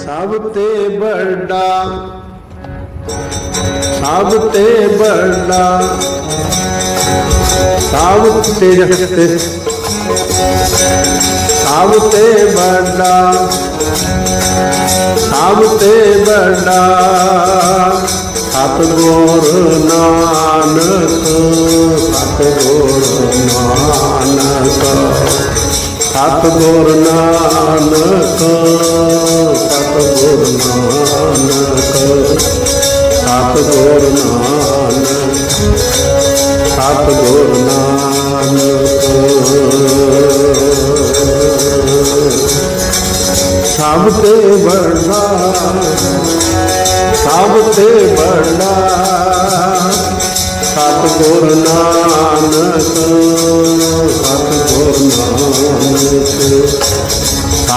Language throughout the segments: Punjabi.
ਸਭ ਤੇ ਵੱਡਾ, ਸਭ ਤੇ ਵੱਡਾ, ਸਭ ਤੇ ਜਗਤੇ ਸਭ ਤੇ ਵੱਡਾ, ਸਭ ਤੇ ਵੱਡਾ, ਸਤਿਗੁਰ ਨਾਨਕ ਸਤਿਗੁਰ ਨਾਨਕ ਸਤਿਗੁਰ ਨਾਨਕ ਸਤਿਗੁਰ ਨਾਨਕ ਸਤਿਗੁਰ ਨਾਨਕ ਸਤਿਗੁਰ ਨਾਨਕ ਸਭ ਤੇ ਵੱਡਾ ਸਭ ਤੇ ਵੱਡਾ ਸਤਿਗੁਰ ਨਾਨਕ।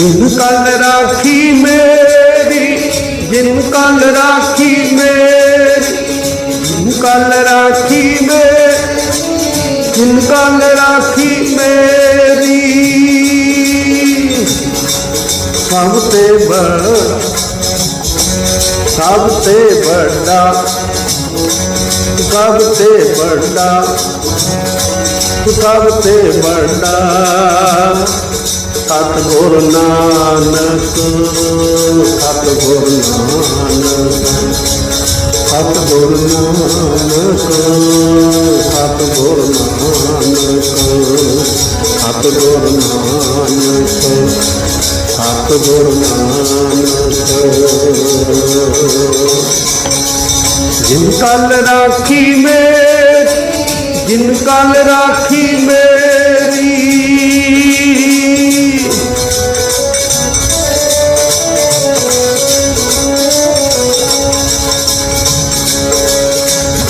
ਜਿਨ ਕਲ ਰਾਖੀ ਮੇਰੀ, ਜਿਨ ਕਲ ਰਾਖੀ ਮੇਰੀ, ਜਿਨ ਕਲ ਰਾਖੀ ਮੇਰੀ, ਜਿਨ ਕਲ ਰਾਖੀ ਮੇਰੀ। ਸਭ ਤੇ ਬੜ ਸਭ ਤੇ ਵੱਡਾ, ਸਭ ਤੇ ਵੱਡਾ, ਸਭ ਤੇ ਵੱਡਾ। ਸਤਿਗੁਰ ਨਾਨਕ ਸਤਿਗੁਰ ਨਾਨਕ ਸਤਿਗੁਰ ਨਾਨਕ ਸਤਿਗੁਰ ਨਾਨਕ ਸਤਿਗੁਰ ਨਾਨਕ ਸਤਿਗੁਰ ਨਾਨਕ ਜਿਨ ਕਲ ਰਾਖੀ ਮੇਰੀ ਜਿਨ ਕਲ ਰਾਖੀ ਮੇਰੀ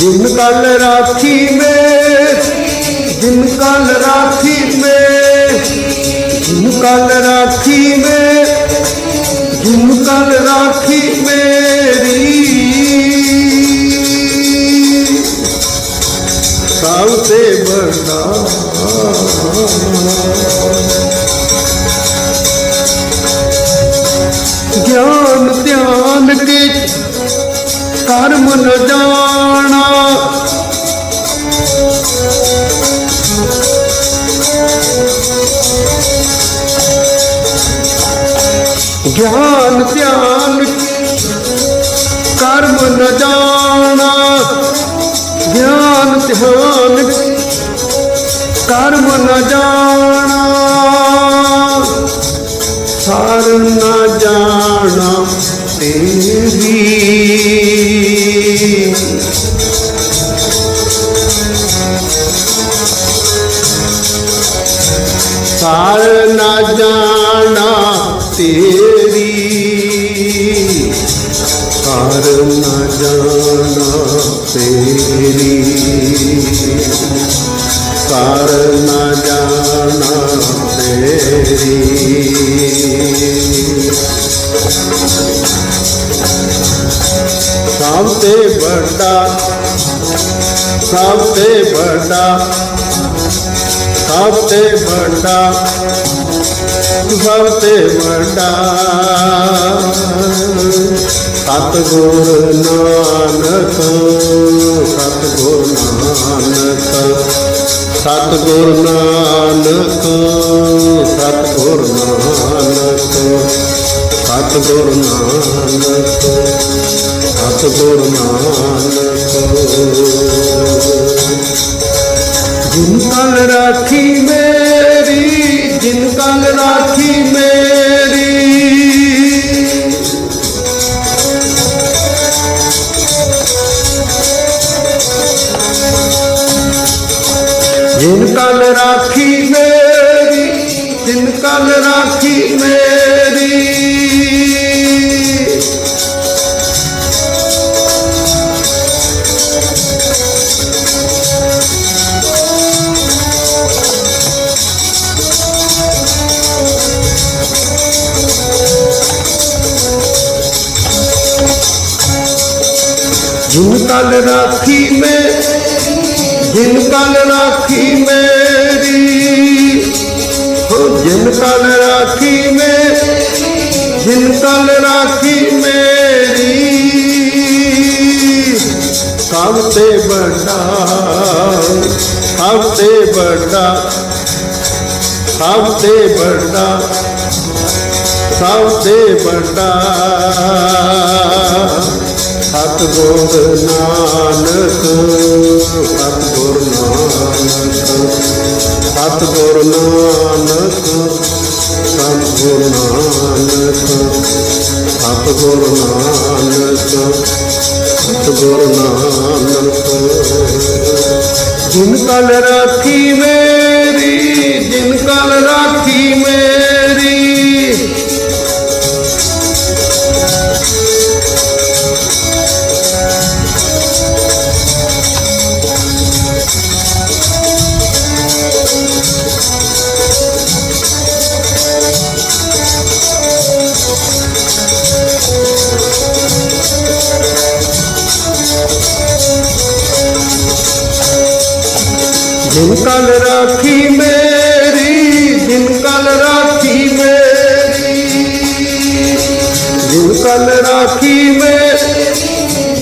दिन काल राखी में, दिन काल राखी में, दिन काल राखी में, दिन काल राखी मेरी। साउते बना ज्ञान, ध्यान के कर्म न जान। ध्यान ध्यान। कर्म न जाना। ध्यान ध्यान। कर्म न जाना। सर न जाना तेरी। सार न जाना तेरी। जाना तेरी कार न जाना तेरी सबसे बड़ा सबसे बड़ा सबसे बड़ा सबसे बड़ा। ਸਤਿਗੁਰ ਨਾਨਕ ਸਤਿਗੁਰ ਨਾਨਕ। ਸਤਿਗੁਰ ਨਾਨਕ ਸਤਿਗੁਰ ਨਾਨਕ। ਸਤਿਗੁਰ ਨਾਨਕ ਸਤਿਗੁਰ ਨਾਨਕ। ਜਿਨ ਕਲ ਰਾਖੀ तिनकल राखी मेरी तिनकल राखी मेरी। झुनकल राखी में जिन कल राखी मेरी हो जिन कल राखी में जिन कल राखी मेरी सबसे बड़ा सबसे बड़ा सबसे बड़ा सबसे बड़ा सतगुर नानक जिनका लड़ा थी मैं ਦਿਨ ਕਲ ਰਾਖੀ ਮੇਰੀ ਦਿਨ ਕਲ ਰਾਖੀ ਮੇਰੀ। ਦਿਨ ਕਲ ਰਾਖੀ ਮੇਰੀ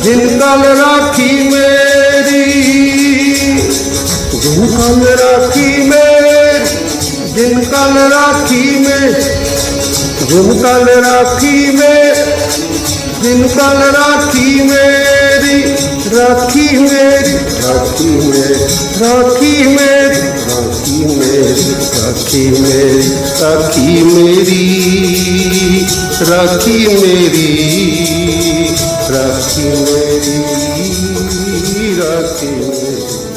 ਦਿਨ ਕਲ ਰਾਖੀ ਮੇਰੀ। ਦਿਨ ਕਲ ਰਾਖੀ ਮੇਰੀ ਦਿਨ ਕਲ ਰਾਖੀ ਮੇਰੀ। ਦਿਨ ਕਲ ਰਾਖੀ ਮੇਰੀ ਦਿਨ ਕਲ ਰਾਖੀ ਮੇਰੀ। रखी मेर राखी मेर राखी मेर राखी मेर राखी मेर राखी मेरी राखी मेरी राखी मेरी राखी मेरी